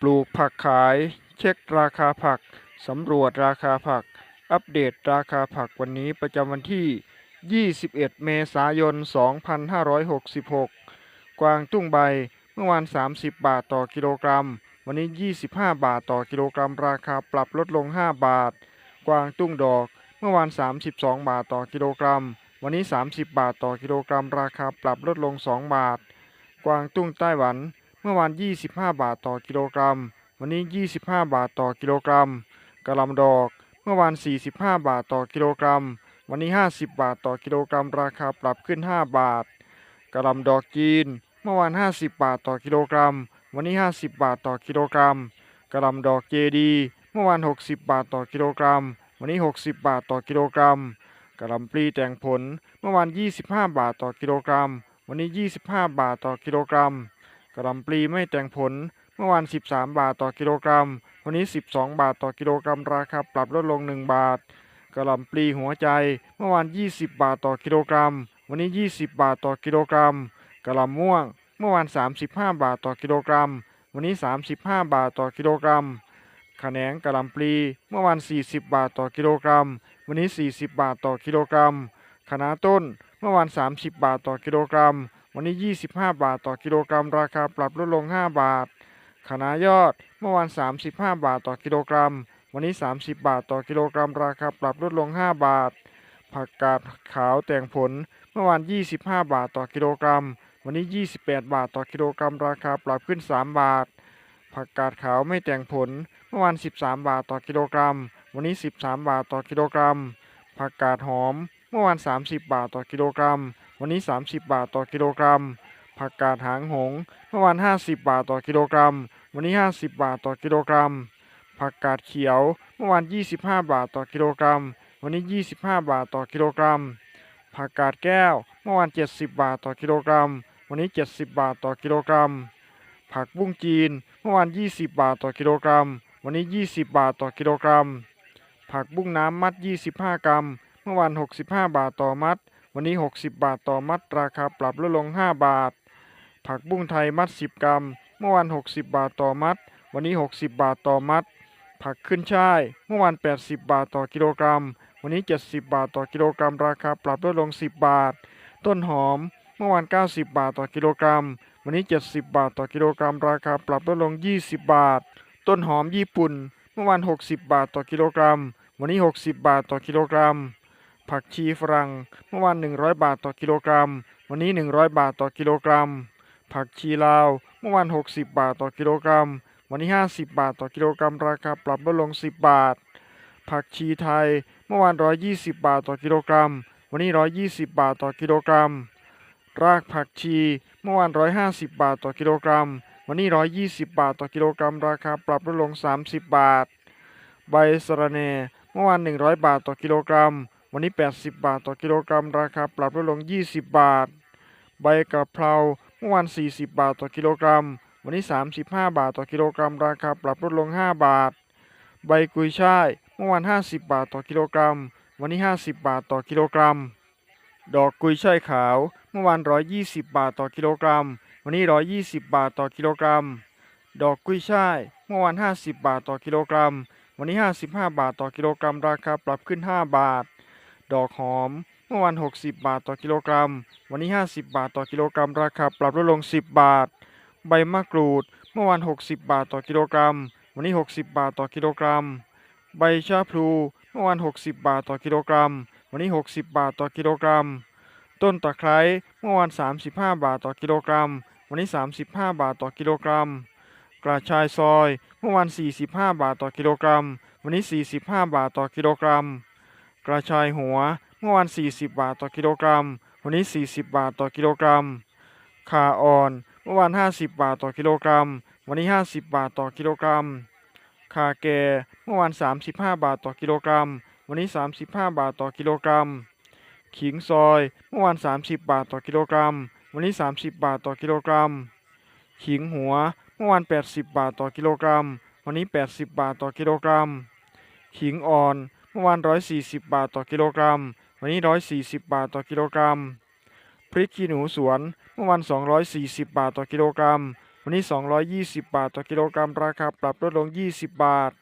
ปลูกผักขาย เช็คราคาผัก สำรวจราคาผัก อัปเดตราคาผักวันนี้ประจำวันที่ 21 เมษายน 2566 กวางตุ้งใบเมื่อวาน 30 บาทต่อกิโลกรัม วันนี้ 25 บาทต่อกิโลกรัม ราคาปรับลดลง 5 บาท กวางตุ้งดอก เมื่อวาน 32 บาทต่อกิโลกรัม วันนี้ 30 บาทต่อกิโลกรัม ราคาปรับลดลง 2 บาท กวางตุ้งไต้หวัน มื่อวาน 25 บาทต่อกิโลกรัม วันนี้ 25 บาทต่อกิโลกรัมกะหล่ำดอก เมื่อวาน 45 บาทต่อกิโลกรัม วันนี้ 50 บาทต่อกิโลกรัม ราคาปรับขึ้น 5 บาทกะหล่ำดอกจีน เมื่อวาน 50 บาทต่อกิโลกรัม วันนี้ 50 บาทต่อกิโลกรัมกะหล่ำดอกเจดี เมื่อวาน 60 บาทต่อกิโลกรัม วันนี้ 60 บาทต่อกิโลกรัมกะหล่ำปลีแตงผล เมื่อวาน 25 บาทต่อกิโลกรัม วันนี้ 25 บาทต่อกิโลกรัม กะหล่ำปลีไม่แต่งผลเมื่อวาน 13 บาทต่อกิโลกรัม วันนี้ 12 บาทต่อกิโลกรัมราคาปรับลดลง 1 บาทกะหล่ำปลีหัวใจ เมื่อวาน 20 บาทต่อกิโลกรัม วันนี้ 20 บาทต่อกิโลกรัมกะหล่ำม่วง เมื่อวาน 35 บาทต่อกิโลกรัม วันนี้ 35 บาทต่อกิโลกรัมขะแหนงกะหล่ำปลี เมื่อวาน 40 บาทต่อกิโลกรัม วันนี้ 40 บาทต่อกิโลกรัมคะน้าต้น เมื่อวาน 30 บาทต่อกิโลกรัม วันนี้ 25 บาทต่อกิโลกรัม ราคาปรับลดลง 5 บาทคะน้ายอดเมื่อวาน 35 บาทต่อกิโลกรัม วันนี้ 30 บาทต่อกิโลกรัม ราคาปรับลดลง 5 บาท ผักกาดขาวแต่งผลเมื่อวาน 25 บาทต่อกิโลกรัม วันนี้ 28 บาทต่อกิโลกรัม ราคาปรับขึ้น 3 บาท ผักกาดขาวไม่แต่งผลเมื่อวาน 13 บาทต่อกิโลกรัม วันนี้ 13 บาทต่อกิโลกรัม ผักกาดหอมเมื่อวาน 30 บาทต่อกิโลกรัม วันนี้ 30 บาทต่อกิโลกรัม ผักกาดหางหง เมื่อวาน 50 บาทต่อกิโลกรัม วันนี้ 50 บาทต่อกิโลกรัม ผักกาดเขียว เมื่อวาน 25 บาทต่อกิโลกรัม วันนี้ 25 บาทต่อกิโลกรัม ผักกาดแก้ว เมื่อวาน 70 บาทต่อกิโลกรัม วันนี้ 70 บาทต่อกิโลกรัม ผักบุ้งจีน เมื่อวาน 20 บาทต่อกิโลกรัม วันนี้ 20 บาทต่อกิโลกรัม ผักบุ้งน้ำมัด 25 กรัม เมื่อวาน 65 บาทต่อมัด วันนี้ 60 บาทต่อมัดราคาปรับลดลง 5 บาท ผักบุ้งไทยมัด 10 กรัม เมื่อวาน 60 บาทต่อมัด วันนี้ 60 บาทต่อมัด ผักขึ้นช่าย เมื่อวาน 80 บาทต่อกิโลกรัม วันนี้ 70 บาทต่อกิโลกรัม ราคาปรับลดลง 10 บาท ต้นหอม เมื่อวาน 90 บาทต่อกิโลกรัม วันนี้ 70 บาทต่อกิโลกรัม ราคาปรับลดลง 20 บาท ต้นหอมญี่ปุ่น เมื่อวาน 60 บาทต่อกิโลกรัม วันนี้ 60 บาทต่อกิโลกรัม ผักชีฝรั่งเมื่อวาน 100 บาทต่อกิโลกรัม วันนี้ 100 บาทต่อกิโลกรัม ผักชีลาว เมื่อวาน 60 บาทต่อกิโลกรัม วันนี้ 50 บาทต่อกิโลกรัม ราคาปรับลดลง 10 บาท ผักชีไทย เมื่อวาน 120 บาทต่อกิโลกรัม วันนี้ 120 บาทต่อกิโลกรัม รากผักชี เมื่อวาน 150 บาทต่อกิโลกรัม วันนี้ 120 บาทต่อกิโลกรัม ราคาปรับลดลง 30 บาท ใบสะระแหน่ เมื่อวาน 100 บาทต่อกิโลกรัม วันนี้ 80 บาทต่อกิโลกรัมราคาปรับลดลง 20 บาท ใบกะเพราเมื่อวาน40 บาทต่อกิโลกรัม วันนี้ 35 บาทต่อกิโลกรัม ราคาปรับลดลง 5 บาท ใบกุยช่ายเมื่อวาน50 บาทต่อกิโลกรัม วันนี้ 50 บาทต่อกิโลกรัม ดอกกุยช่ายขาวเมื่อวาน120 บาทต่อกิโลกรัม วันนี้ 120 บาทต่อกิโลกรัม ดอกกุยช่ายเมื่อวาน50 บาทต่อกิโลกรัม วันนี้ 55 บาทต่อกิโลกรัม ราคาปรับขึ้น 5 บาท ดอกหอม เมื่อวาน60 บาทต่อกิโลกรัม วันนี้ 50 บาทต่อกิโลกรัม ราคาปรับลดลง 10 บาท ใบมะกรูด เมื่อวาน60 บาทต่อกิโลกรัม วันนี้ 60 บาทต่อกิโลกรัม ใบชะพลู เมื่อวาน60 บาทต่อกิโลกรัม วันนี้ 60 บาทต่อกิโลกรัม ต้นตะไคร้ เมื่อวาน35 บาทต่อกิโลกรัม วันนี้ 35 บาทต่อกิโลกรัม กระชายซอย เมื่อวาน45 บาทต่อกิโลกรัม วันนี้ 45 บาทต่อกิโลกรัม กระชายหัวเมื่อวาน 40 บาทต่อกิโลกรัม วันนี้ 40 บาทต่อกิโลกรัมขาอ่อนเมื่อวาน 50 บาทต่อกิโลกรัม วันนี้ 50 บาทต่อกิโลกรัมขาแก่เมื่อวาน 35 บาทต่อกิโลกรัม วันนี้ 35 บาทต่อกิโลกรัม ขิงซอยเมื่อวาน 30 บาทต่อกิโลกรัม วันนี้ 30 บาทต่อกิโลกรัม ขิงหัวเมื่อวาน 80 บาทต่อกิโลกรัม วันนี้ 80 บาทต่อกิโลกรัม ขิงอ่อน มื่อวาน 140 บาทต่อกิโลกรัม วันนี้ 140 บาทต่อกิโลกรัม พริกขี้หนูสวน เมื่อวาน 240 บาทต่อกิโลกรัม วันนี้ 220 บาทต่อกิโลกรัม ราคาปรับลดลง 20 บาท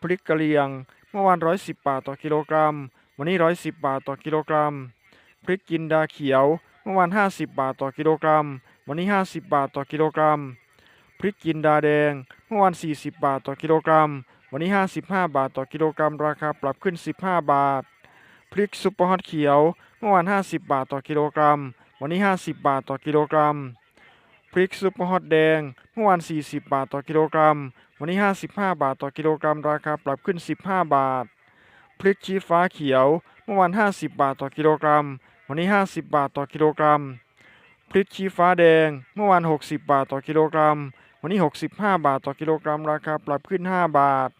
พริกกะเหรี่ยง เมื่อวาน 110 บาทต่อกิโลกรัม วันนี้ 110 บาทต่อกิโลกรัม พริกจินดาเขียว เมื่อวาน 50 บาทต่อกิโลกรัม วันนี้ 50 บาทต่อกิโลกรัม พริกจินดาแดง เมื่อวาน 40 บาทต่อกิโลกรัม วันนี้ 55 บาทต่อกิโลกรัมราคาปรับขึ้น 15 บาท พริกซุปเปอร์ฮอตเขียวเมื่อวาน 50 บาทต่อกิโลกรัม วันนี้ 50 บาทต่อกิโลกรัม พริกซุปเปอร์ฮอตแดงเมื่อวาน 40 บาทต่อกิโลกรัม วันนี้ 55 บาทต่อกิโลกรัม ราคาปรับขึ้น 15 บาท พริกชี้ฟ้าเขียวเมื่อวาน 50 บาทต่อกิโลกรัม วันนี้ 50 บาทต่อกิโลกรัม พริกชี้ฟ้าแดงเมื่อวาน 60 บาทต่อกิโลกรัม วันนี้ 65 บาทต่อกิโลกรัม ราคาปรับขึ้น 5 บาท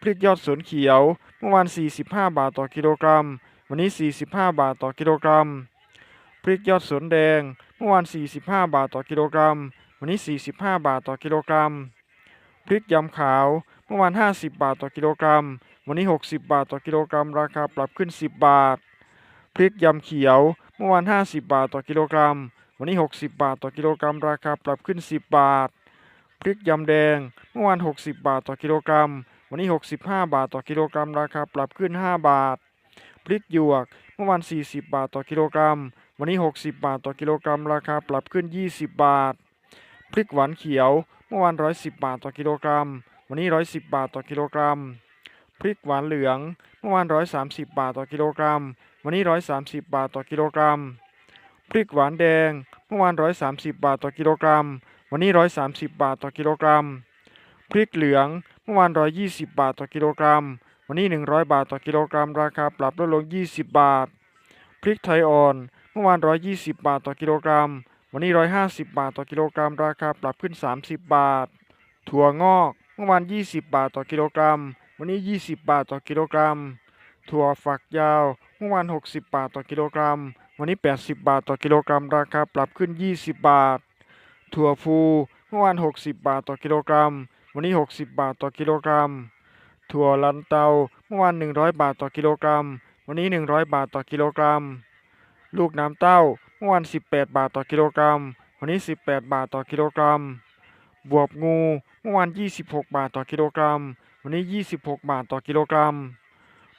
พริกยอดสวนเขียว เมื่อวาน 45 บาทต่อกิโลกรัม วันนี้ 45 บาทต่อกิโลกรัม พริกยอดสวนแดง เมื่อวาน 45 บาทต่อกิโลกรัม วันนี้ 45 บาทต่อกิโลกรัม พริกยำขาว เมื่อวาน 50 บาทต่อกิโลกรัม วันนี้ 60 บาทต่อกิโลกรัม ราคาปรับขึ้น 10 บาท พริกยำเขียว เมื่อวาน 50 บาทต่อกิโลกรัม วันนี้ 60 บาทต่อกิโลกรัม ราคาปรับขึ้น 10 บาท พริกยำแดง เมื่อวาน 60 บาทต่อกิโลกรัม วันนี้ 65 บาทต่อกิโลกรัม ราคาปรับขึ้น 5 บาท พริกหยวก เมื่อวาน40 บาทต่อกิโลกรัม วันนี้ 60 บาทต่อกิโลกรัม ราคาปรับขึ้น 20 บาท พริกหวานเขียว เมื่อวาน110 บาทต่อกิโลกรัม วันนี้ 110 บาทต่อกิโลกรัม พริกหวานเหลือง เมื่อวาน130 บาทต่อกิโลกรัม วันนี้ 130 บาทต่อกิโลกรัม พริกหวานแดง เมื่อวาน130 บาทต่อกิโลกรัม วันนี้ 130 บาทต่อกิโลกรัม พริกเหลือง เมื่อวาน 120 บาทต่อกิโลกรัม วันนี้ 100 บาทต่อกิโลกรัม ราคาปรับลดลง 20 บาท พริกไทยอ่อน เมื่อวาน 120 บาทต่อกิโลกรัม วันนี้ 150 บาทต่อกิโลกรัม ราคาปรับขึ้น 30 บาท ถั่วงอก เมื่อวาน 20 บาทต่อกิโลกรัม วันนี้ 20 บาทต่อกิโลกรัม ถั่วฝักยาว เมื่อวาน 60 บาทต่อกิโลกรัม วันนี้ 80 บาทต่อกิโลกรัม ราคาปรับขึ้น 20 บาท ถั่วฟู เมื่อวาน 60 บาทต่อกิโลกรัม วันนี้ 60 บาทต่อกิโลกรัม ถั่วลันเตาเมื่อวาน 100 บาทต่อกิโลกรัม วันนี้ 100 บาทต่อกิโลกรัม ลูกน้ำเต้าเมื่อวาน 18 บาทต่อกิโลกรัม วันนี้ 18 บาทต่อกิโลกรัม บวบงูเมื่อวาน 26 บาทต่อกิโลกรัม วันนี้ 26 บาทต่อกิโลกรัม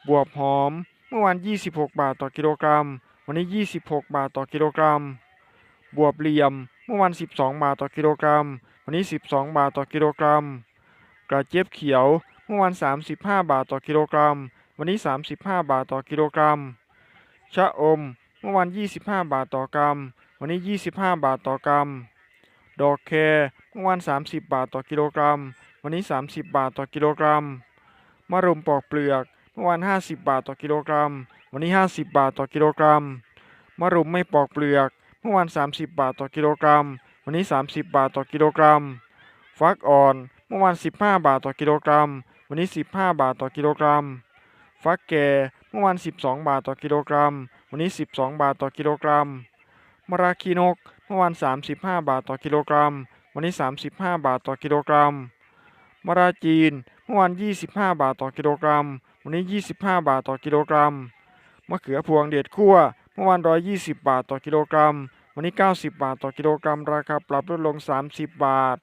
บวบหอมเมื่อวาน 26 บาทต่อกิโลกรัม วันนี้ 26 บาทต่อกิโลกรัม บวบเหลี่ยม เมื่อวาน 12 บาทต่อกิโลกรัม วันนี้ 12 บาทต่อกิโลกรัม กระเจี๊ยบเขียว เมื่อวาน35 บาทต่อกิโลกรัม วันนี้ 35 บาทต่อกิโลกรัม ชะอม เมื่อวาน25 บาทต่อกรัม วันนี้ 25 บาทต่อกรัม ดอกแครเมื่อวาน30 บาทต่อกิโลกรัม วันนี้ 30 บาทต่อกิโลกรัม มะรุมปอกเปลือก เมื่อวาน50 บาทต่อกิโลกรัม วันนี้ 50 บาทต่อกิโลกรัม มะรุมไม่ปอกเปลือก เมื่อวาน30 บาทต่อกิโลกรัม วันนี้ 30 บาทต่อกิโลกรัม ฟักอ่อน เมื่อวาน 15 บาทต่อกิโลกรัม วันนี้ 15 บาทต่อกิโลกรัม ฟักแก่เมื่อวาน 12 บาทต่อกิโลกรัม วันนี้ 12 บาทต่อกิโลกรัม มราคีนก เมื่อวาน 35 บาทต่อกิโลกรัม วันนี้ 35 บาทต่อกิโลกรัม มราจีน เมื่อวาน 25 บาทต่อกิโลกรัม วันนี้ 25 บาทต่อกิโลกรัม มะเขือพวงเด็ดคั่วเมื่อวาน 120 บาทต่อกิโลกรัม วันนี้ 90 บาทต่อกิโลกรัม ราคาปรับลดลง 30 บาท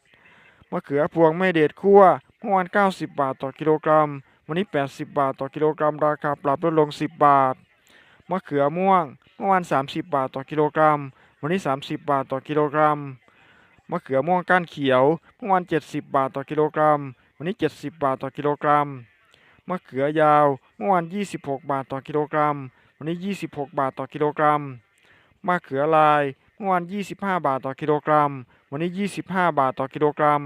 มะเขือพวงไม่เด็ดคั่วเมื่อวาน90 บาทต่อกิโลกรัม วันนี้ 80 บาทต่อกิโลกรัม ราคาปรับลดลง 10 บาท มะเขือม่วง เมื่อวาน 30 บาทต่อกิโลกรัม วันนี้ 30 บาทต่อกิโลกรัม มะเขือม่วงก้านเขียว เมื่อวาน 70 บาทต่อกิโลกรัม วันนี้ 70 บาทต่อกิโลกรัม มะเขือยาว เมื่อวาน 26 บาทต่อกิโลกรัม วันนี้ 26 บาทต่อกิโลกรัม มะเขือลาย เมื่อวาน 25 บาทต่อกิโลกรัม วันนี้ 25 บาทต่อกิโลกรัม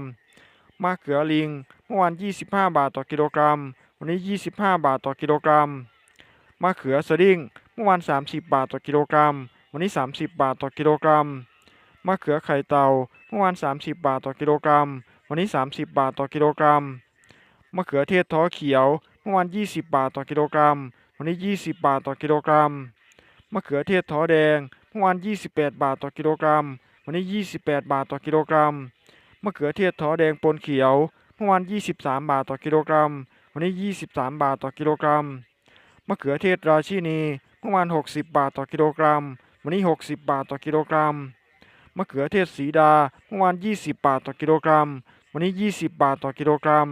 มะเขือลิง เมื่อวาน 25 บาทต่อกิโลกรัม วันนี้ 25 บาทต่อกิโลกรัม มะเขือสดิ้ง เมื่อวาน 30 บาทต่อกิโลกรัม วันนี้ 30 บาทต่อกิโลกรัม มะเขือไข่เต่า เมื่อวาน 30 บาทต่อกิโลกรัม วันนี้ 30 บาทต่อกิโลกรัม มะเขือเทศท้อเขียว เมื่อวาน 20 บาทต่อกิโลกรัม วันนี้ 20 บาทต่อกิโลกรัม มะเขือเทศท้อแดง เมื่อวาน 28 บาทต่อกิโลกรัม วันนี้ 28 บาทต่อกิโลกรัม มะเขือเทศท้อแดงปนเขียว เมื่อวาน23 บาทต่อกิโลกรัม วันนี้ 23 บาทต่อกิโลกรัม มะเขือเทศราชินีเมื่อวาน60 บาทต่อกิโลกรัม วันนี้ 60 บาทต่อกิโลกรัม มะเขือเทศสีดาเมื่อวาน 20 บาทต่อกิโลกรัม วันนี้ 20 บาทต่อกิโลกรัม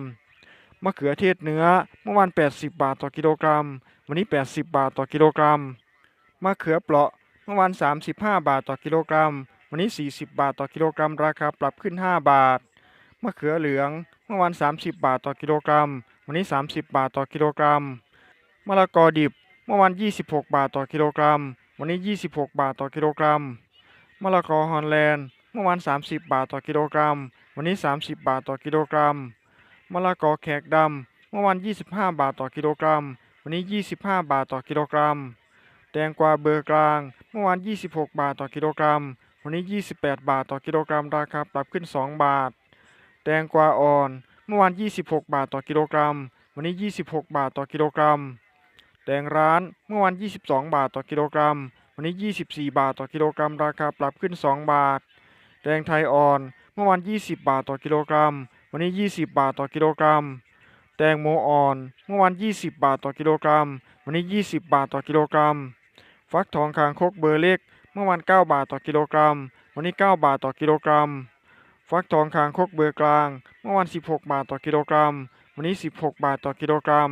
มะเขือเทศเนื้อเมื่อวาน 80 บาทต่อกิโลกรัม วันนี้ 80 บาทต่อกิโลกรัม มะเขือเปราะเมื่อวาน 35 บาทต่อกิโลกรัม วันนี้ 40 บาทต่อกิโลกรัม ราคาปรับขึ้น 5 บาท มะเขือเหลือง เมื่อวาน 30 บาทต่อกิโลกรัม วันนี้ 30 บาทต่อกิโลกรัม มะละกอดิบ เมื่อวาน 26 บาทต่อกิโลกรัม วันนี้ 26 บาทต่อกิโลกรัม มะละกอฮอลแลนด์ เมื่อวาน 30 บาทต่อกิโลกรัม วันนี้ 30 บาทต่อกิโลกรัม มะละกอแขกดำ เมื่อวาน 25 บาทต่อกิโลกรัม วันนี้ 25 บาทต่อกิโลกรัม แตงกวาเบอร์กลาง เมื่อวาน 26 บาทต่อกิโลกรัม วันนี้ 28 บาทต่อกิโลกรัมราคาปรับขึ้น 2 บาท แตงกวาอ่อน เมื่อวาน 26 บาทต่อกิโลกรัม วันนี้ 26 บาทต่อกิโลกรัม แตงร้านเมื่อวาน 22 บาทต่อกิโลกรัม วันนี้ 24 บาทต่อกิโลกรัม ราคาปรับขึ้น 2 บาท แตงไทยอ่อน เมื่อวาน 20 บาทต่อกิโลกรัม วันนี้ 20 บาทต่อกิโลกรัม แตงโมอ่อน เมื่อวาน 20 บาทต่อกิโลกรัม วันนี้ 20 บาทต่อกิโลกรัม ฟักทองคางคกเบอร์เล็ก มื่อวาน 9 บาทต่อกิโลกรัม วันนี้ 9 บาทต่อกิโลกรัม ฟักทองคางคกเบอร์กลาง เมื่อวาน 16 บาทต่อกิโลกรัม วันนี้ 16 บาทต่อกิโลกรัม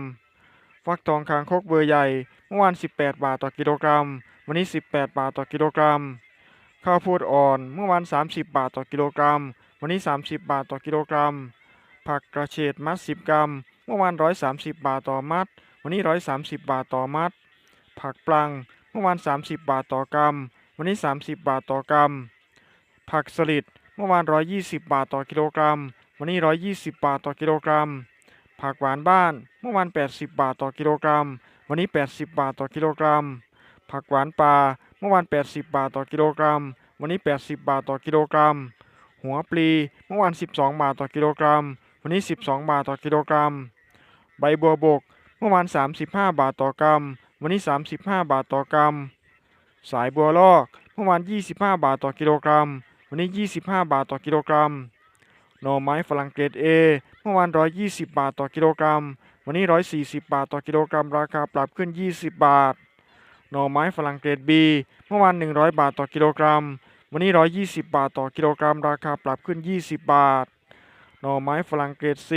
ฟักทองคางคกเบอร์ใหญ่ เมื่อวาน 18 บาทต่อกิโลกรัม วันนี้ 18 บาทต่อกิโลกรัม ข้าวโพดอ่อน เมื่อวาน 30 บาทต่อกิโลกรัม วันนี้ 30 บาทต่อกิโลกรัม ผักกระเฉดมัด 10 กรัม เมื่อวาน 130 บาทต่อมัด วันนี้ 130 บาทต่อมัด ผักปลัง เมื่อวาน 30 บาทต่อกรัม วันนี้ 30 บาทต่อกรัม ผักสลิดเมื่อวาน 120 บาทต่อกิโลกรัม วันนี้ 120 บาทต่อกิโลกรัม ผักหวานบ้านเมื่อวาน 80 บาทต่อกิโลกรัม วันนี้ 80 บาทต่อกิโลกรัม ผักหวานปลาเมื่อวาน 80 บาทต่อกิโลกรัม วันนี้ 80 บาทต่อกิโลกรัม หัวปลีเมื่อวาน 12 บาทต่อกิโลกรัม วันนี้ 12 บาทต่อกิโลกรัม ใบบัวบกเมื่อวาน 35 บาทต่อกรัม วันนี้ 35 บาทต่อกรัม สายบัวลอกเมื่อวาน 25 บาทต่อกิโลกรัม วันนี้ 25 บาทต่อกิโลกรัมหน่อไม้ฝรั่งเกรด A เมื่อวาน 120 บาทต่อกิโลกรัม วันนี้ 140 บาทต่อกิโลกรัม ราคาปรับขึ้น 20 บาท หน่อไม้ฝรั่งเกรด B เมื่อวาน 100 บาทต่อกิโลกรัม วันนี้ 120 บาทต่อกิโลกรัม ราคาปรับขึ้น 20 บาท หน่อไม้ฝรั่งเกรด C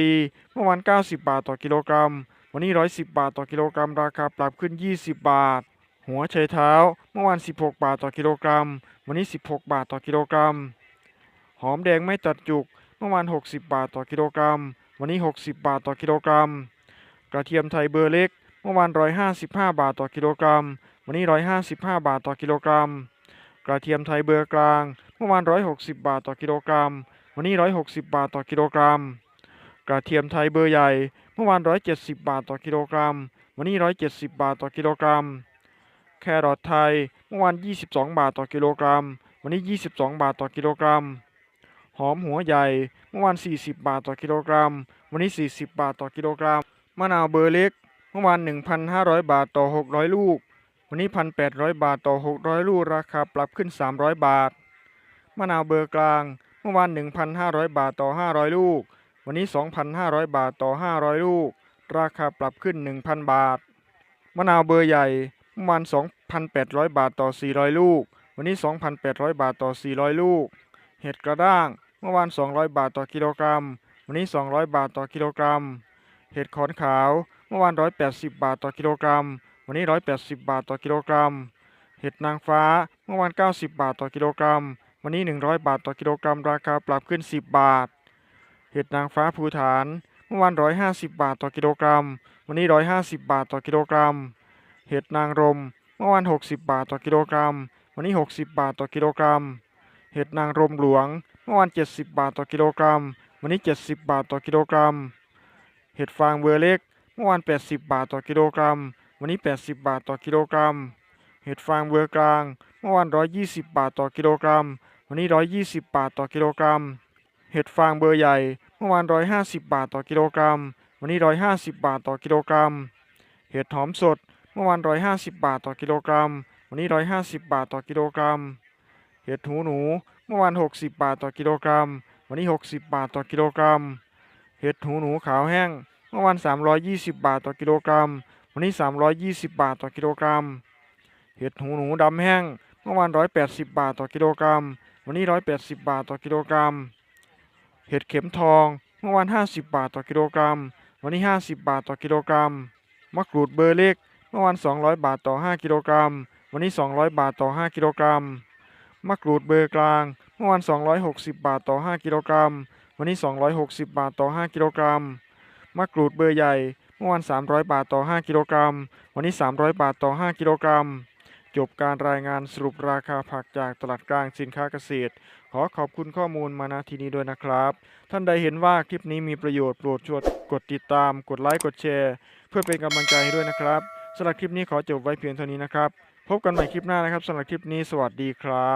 เมื่อวาน 90 บาทต่อกิโลกรัม วันนี้ 110 บาทต่อกิโลกรัม ราคาปรับขึ้น 20 บาท หัวไชเท้าเมื่อวาน 16 บาทต่อกิโลกรัม วันนี้ 16 บาทต่อกิโลกรัม หอมแดงไม่ตัดจุก เมื่อวาน 60 บาทต่อกิโลกรัม วันนี้ 60 บาทต่อกิโลกรัม กระเทียมไทยเบอร์เล็ก เมื่อวาน 155 บาทต่อกิโลกรัม วันนี้ 155 บาทต่อกิโลกรัม กระเทียมไทยเบอร์กลาง เมื่อวาน 160 บาทต่อกิโลกรัม วันนี้ 160 บาทต่อกิโลกรัม กระเทียมไทยเบอร์ใหญ่ เมื่อวาน 170 บาทต่อกิโลกรัม วันนี้ 170 บาทต่อกิโลกรัม แครอทไทยเมื่อวาน 22 บาทต่อกิโลกรัม วันนี้ 22 บาทต่อกิโลกรัม หอมหัวใหญ่เมื่อวาน 40 บาทต่อกิโลกรัม วันนี้ 40 บาทต่อกิโลกรัม มะนาวเบอร์เล็ก เมื่อวาน 1,500 บาทต่อ 600 ลูก วันนี้ 1,800 บาทต่อ 600 ลูก ราคาปรับขึ้น 300 บาท มะนาวเบอร์กลาง เมื่อวาน 1,500 บาทต่อ 500 ลูก วันนี้ 2,500 บาทต่อ 500 ลูก ราคาปรับขึ้น 1,000 บาท มะนาวเบอร์ใหญ่ เมื่อวาน2,800 บาทต่อ 400 ลูก วันนี้ 2,800 บาทต่อ 400 ลูก เห็ดกระด้าง เมื่อวาน 200 บาทต่อกิโลกรัม วันนี้ 200 บาทต่อกิโลกรัม เห็ดขอนขาว เมื่อวาน 180 บาทต่อกิโลกรัม วันนี้ 180 บาทต่อกิโลกรัม เห็ดนางฟ้า เมื่อวาน 90 บาทต่อกิโลกรัม วันนี้ 100 บาทต่อกิโลกรัม ราคาปรับขึ้น 10 บาท เห็ดนางฟ้าภูฐาน เมื่อวาน 150 บาทต่อกิโลกรัม วันนี้ 150 บาทต่อกิโลกรัม เห็ดนางรม เมื่อวาน 60 บาทต่อกิโลกรัม วันนี้ 60 บาทต่อกิโลกรัม เห็ดนางรมหลวง เมื่อวาน 70 บาทต่อกิโลกรัม วันนี้ 70 บาทต่อกิโลกรัม เห็ดฟางเบอร์เล็ก เมื่อวาน 80 บาทต่อกิโลกรัม วันนี้ 80 บาทต่อกิโลกรัม เห็ดฟางเบอร์กลาง เมื่อวาน 120 บาทต่อกิโลกรัม วันนี้ 120 บาทต่อกิโลกรัม เห็ดฟางเบอร์ใหญ่ เมื่อวาน 150 บาทต่อกิโลกรัม วันนี้ 150 บาทต่อกิโลกรัม เห็ดหอมสด มื่อวาน150บาทต่อกิโลกรัม วันนี้150บาทต่อกิโลกรัม เห็ดหูหนู เมื่อวาน60บาทต่อกิโลกรัม วันนี้60บาทต่อกิโลกรัม เห็ดหูหนูขาวแห้ง เมื่อวาน320บาทต่อกิโลกรัม วันนี้320บาทต่อกิโลกรัม เห็ดหูหนูดำแห้ง เมื่อวาน180บาทต่อกิโลกรัม วันวันนี้180บาทต่อกิโลกรัม เห็ดเข็มทอง เมื่อวาน50บาทต่อกิโลกรัม วันนี้50บาทต่อกิโลกรัม มะกรูดเบอร์เล็ก เมื่อวาน 200 บาทต่อ 5 กิโลกรัม วันนี้ 200 บาทต่อ 5 กิโลกรัม มะกรูดเบอร์กลาง เมื่อวาน 260 บาทต่อ 5 กิโลกรัม วันนี้ 260 บาทต่อ 5 กิโลกรัม มะกรูดเบอร์ใหญ่ เมื่อวาน 300 บาทต่อ 5 กิโลกรัม วันนี้ 300 บาทต่อ 5 กิโลกรัม จบการรายงานสรุปราคาผักจากตลาดกลางสินค้าเกษตร ขอขอบคุณข้อมูลมาณที่นี้ด้วยนะครับ ท่านใดเห็นว่าคลิปนี้มีประโยชน์โปรดช่วยกดติดตาม กดไลค์ กดแชร์ เพื่อเป็นกำลังใจให้ด้วยนะครับ สำหรับคลิปนี้ขอจบไว้เพียงเท่านี้นะครับ พบกันใหม่คลิปหน้านะครับสำหรับคลิปนี้สวัสดีครับ